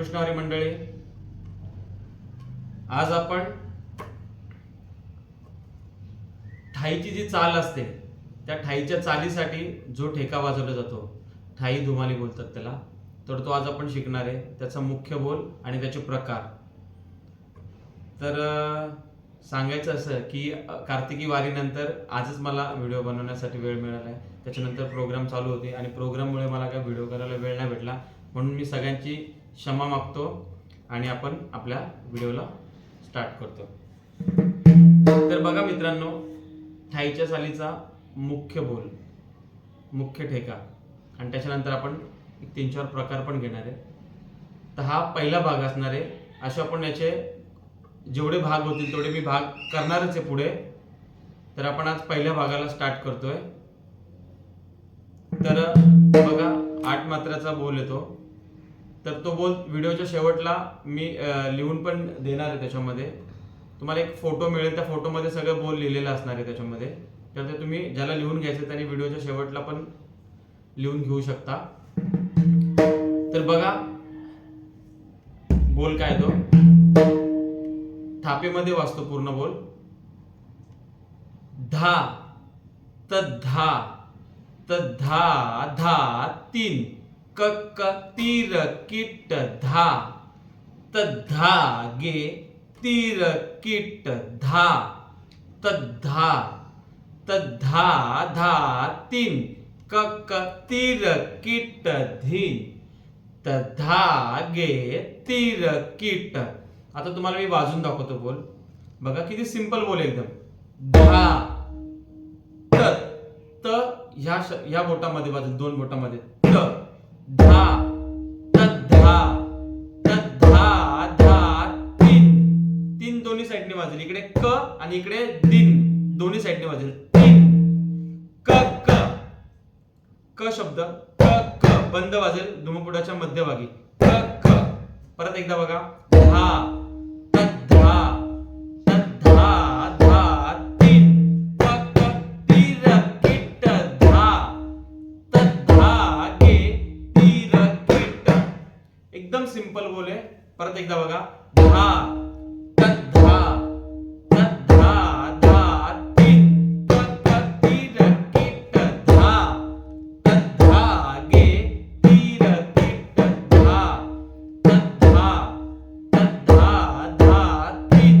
कृष्णवारी हरी मंडळी आज आपण ठाईची जी चाल असते त्या ठाईच्या चालीसाठी जो ठेका वाजवला जातो ठाई धुमाली बोलतात त्याला तर तो आज आपण शिकणार आहे. त्याचा मुख्य बोल आणि त्याचे प्रकार. तर सांगायचं असं की कार्तिकी वारीनंतर आजच मला व्हिडिओ बनवण्यासाठी वेळ मिळाला आहे त्याच्यानंतर प्रोग्राम चालू होते आणि प्रोग्राममुळे मला काय व्हिडिओ करायला वेळ नाही भेटला. म्हणून मी सगळ्यांची क्षमा मागतो आणि आपण आपल्या व्हिडिओला स्टार्ट करतो. तर बघा मित्रांनो ठाईच्या सालीचा मुख्य बोल मुख्य ठेका. आणि त्याच्यानंतर आपण एक तीन चार प्रकार पण घेणार आहे. तर हा पहिला भाग असणार आहे. असे आपण याचे जेवढे भाग होतील तेवढे मी भाग करणारच आहे पुढे. तर आपण आज पहिल्या भागाला स्टार्ट करतोय. तर बघा आठ मात्राचा बोल येतो. तर तो बोल व्हिडिओच्या शेवटला मी लिहून पण देणार आहे त्याच्यामध्ये. तुम्हाला एक फोटो मिळेल त्या फोटोमध्ये सगळं बोल लिहिलेलं असणार आहे त्याच्यामध्ये. तर ते तुम्ही ज्याला लिहून घ्यायचं त्याने व्हिडिओच्या शेवटला पण लिहून घेऊ शकता. तर बघा बोल काय तो? थापेमध्ये वाचतो पूर्ण बोल. धा त धा त धा धा तीन. कक तीर किट धा त धा गे तीर किट धा त धा त धा धा तीन कक तीर किट धीन त धा गे तीर किट आता तुम्हाला मी वाजून दाखवतो बोल. बघा किती सिंपल बोल एकदम. धा त त ह्या ह्या बोटामध्ये वाजून दोन बोटामध्ये. त. धा त धा त धा धा तीन. तीन दोन्ही साईडने वाजेल. इकडे क आणि इकडे दिन. दोन्ही साईडने वाजेल. तीन. क क. क शब्द. क क. बंद वाजेल. धुमपुडाच्या मध्यभागी. क क. परत एकदा बघा. धा. एकदा बघा. धा धा तीन. तीर किट धा त धा गे तीर किट धा त धा तीन.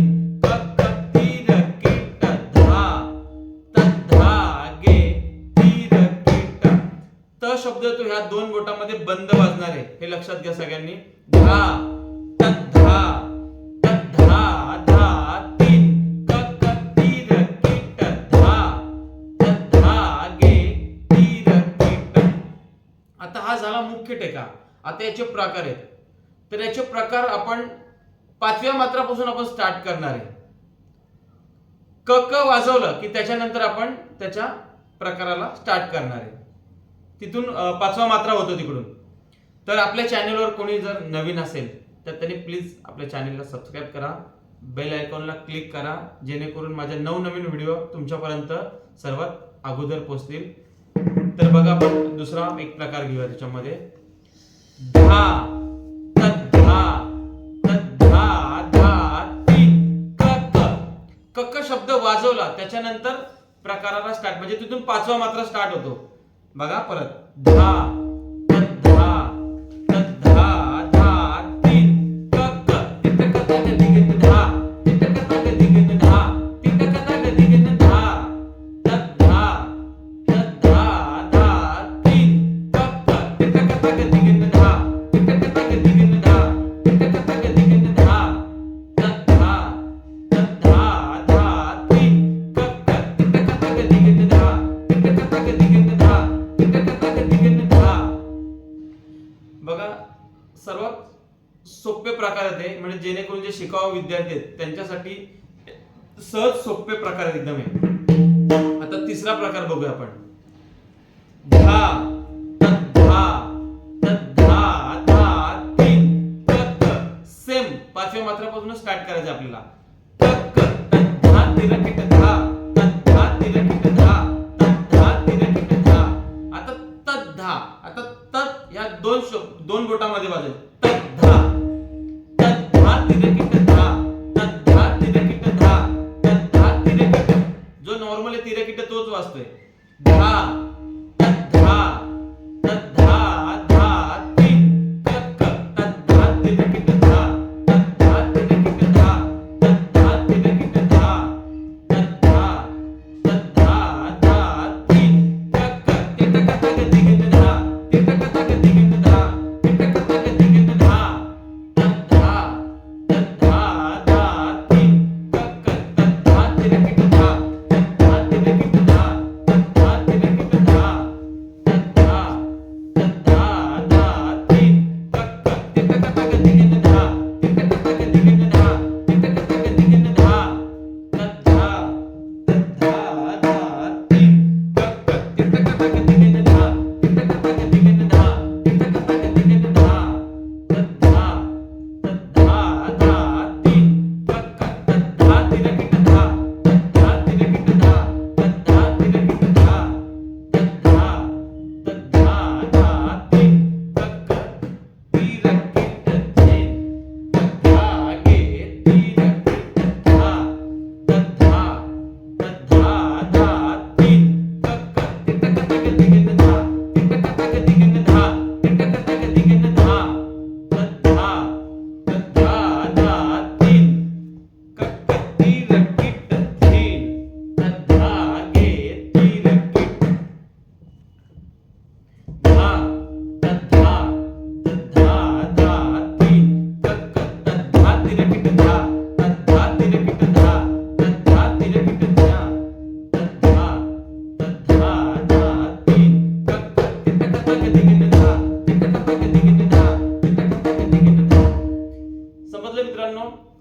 तीर किट धा गे तीर किट त शब्द तो ह्या दोन बोटामध्ये बंद वाजणार आहे. हे लक्षात घ्या सगळ्यांनी. धा ठीक आहे का? आता याचे प्रकार आहेत. तर याचे प्रकार आपण पाचव्या मात्रापासून आपण स्टार्ट करणार आहे. क क वाजवलं की त्याच्यानंतर आपण त्याच्या प्रकाराला स्टार्ट करणार आहे. तिथून पाचवा मात्रा होतो तिकडून. तर आपल्या चॅनेलवर कोणी जर नवीन असेल तर त्यांनी प्लीज आपल्या चॅनेलला सबस्क्राईब करा. बेल आयकॉनला क्लिक करा. जेणेकरून माझ्या नवनवीन व्हिडिओ तुमच्यापर्यंत सर्वात अगोदर पोहोचतील. तर बघा आपण दुसरा एक प्रकार घेऊया त्याच्यामध्ये. धा त धा धा धा तीन क शब्द वाजवला त्याच्यानंतर प्रकाराला स्टार्ट म्हणजे तिथून पाचवा मात्र स्टार्ट होतो. बघा परत. धा त धा त धा धा तीन क क. तिट क क ग दिगत धा. तिट कथा क ग धा. तिट क धा त धा तिथं कथा प्रकार आहेत म्हणजे जेणेकरून जे शिकाऊ विद्यार्थी आहेत त्यांच्यासाठी सहज सोपे प्रकार आहेत एकदम हे. आता तिसरा प्रकार बघूया आपण. धा पाचव्या मात्रापासून स्टार्ट करायचं आपल्याला. धा धा धा आता त धा आता त या दोन दोन बोटामध्ये वाजेल जो नॉर्मल आहे तिरकिट तोच वाचतोय.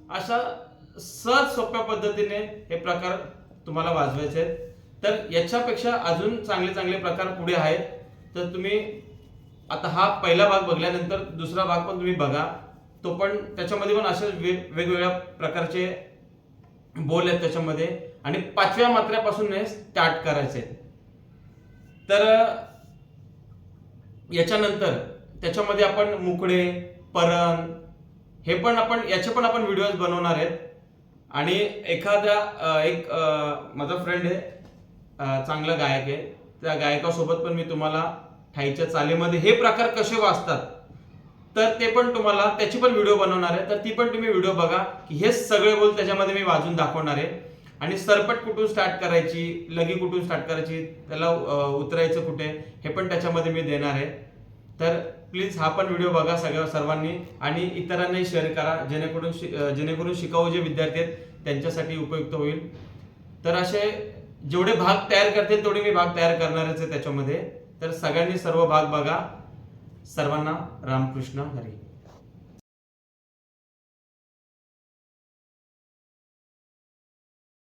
अशा सहज सोप्या पद्धतीने हे प्रकार तुम्हाला वाजवायचे आहेत. तर याच्यापेक्षा अजून चांगले चांगले प्रकार पुढे आहेत. तर तुम्ही आता हा पहिला भाग बघल्यानंतर दुसरा भाग पण तुम्ही बघा. तो पण त्याच्यामध्ये पण असे वेग वेगवेगळ्या प्रकारचे बोल आहेत त्याच्यामध्ये. आणि पाचव्या मात्र्यापासून हे स्टार्ट करायचे. आहेत. तर याच्यानंतर त्याच्यामध्ये आपण मुकडे परण हे पण आपण याचे पण आपण व्हिडिओज बनवणार आहेत. आणि एखाद्या एक माझा फ्रेंड आहे चांगला गायक आहे. त्या गायकासोबत पण मी तुम्हाला ठाईच्या चालीमध्ये हे प्रकार कसे वाचतात तर ते पण तुम्हाला त्याची पण व्हिडिओ बनवणार आहे. तर ती पण तुम्ही व्हिडिओ बघा की हे सगळे बोल त्याच्यामध्ये मी वाजून दाखवणार आहे. आणि सरपट कुठून स्टार्ट करायची लगी कुठून स्टार्ट करायची त्याला उतरायचं कुठे हे पण त्याच्यामध्ये मी देणार आहे. तर प्लीज हा पण व्हिडिओ बघा सगळ्या सर्वांनी आणि इतरांनाही शेअर करा. जेणेकरून शि- जेणेकरून शिकाऊ जे विद्यार्थी आहेत त्यांच्यासाठी उपयुक्त होईल. तर असे जेवढे भाग तयार करतील तेवढे मी भाग तयार करणारच आहे त्याच्यामध्ये. तर सगळ्यांनी सर्व भाग बघा. सर्वांना रामकृष्ण हरी.